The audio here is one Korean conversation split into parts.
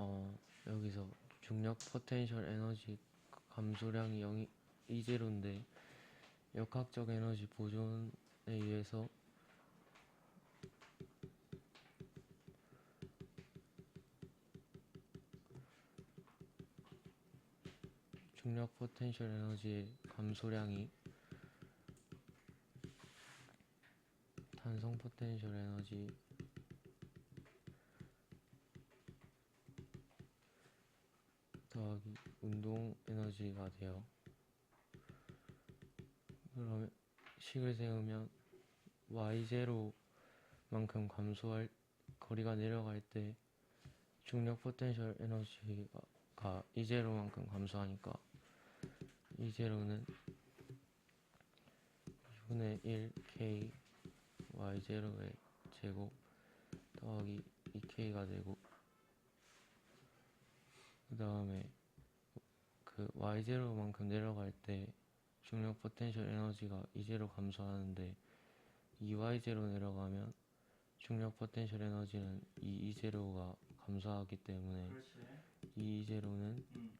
어 여기서 중력 포텐셜 에너지 감소량이 0이 이제로인데 역학적 에너지 보존에 의해서 중력 포텐셜 에너지의 감소량이 탄성 포텐셜 에너지 더하기 운동 에너지가 돼요. 그러면 식을 세우면 y0만큼 감소할 거리가 내려갈 때 중력 포텐셜 에너지가 E0만큼 감소하니까 E0는 2분의 1k y0의 제곱 더하기 2k가 되고 그 다음에 그 y0만큼 내려갈 때 중력 포텐셜 에너지가 E0 감소하는데 2y0 내려가면 중력 포텐셜 에너지는 2E0가 감소하기 때문에 그렇지. 2E0는 음.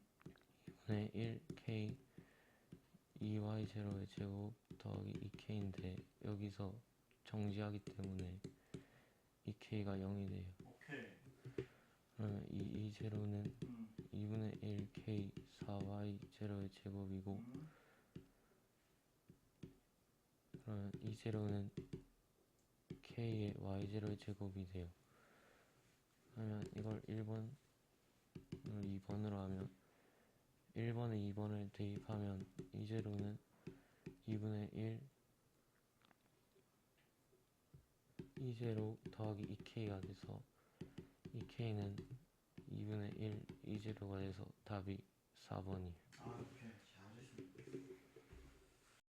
2분의 1k 2y0의 제곱 더하기 2k인데 여기서 정지하기 때문에 2k가 0이 돼요. 오케이. 그러면 2E0는 음. 2분의 1k 4y0의 제곱이고 음. 그러면 E0는 k의 y0의 제곱이 돼요. 그러면 이걸 1번, 이걸 2번으로 하면 1번에 2번을 대입하면 E0는 2분의 1 E0 더하기 2k가 돼서 2k는 2분의 1 이제로 가해서 답이 4번이에요. 아, 오케이. 잘하셨습니다.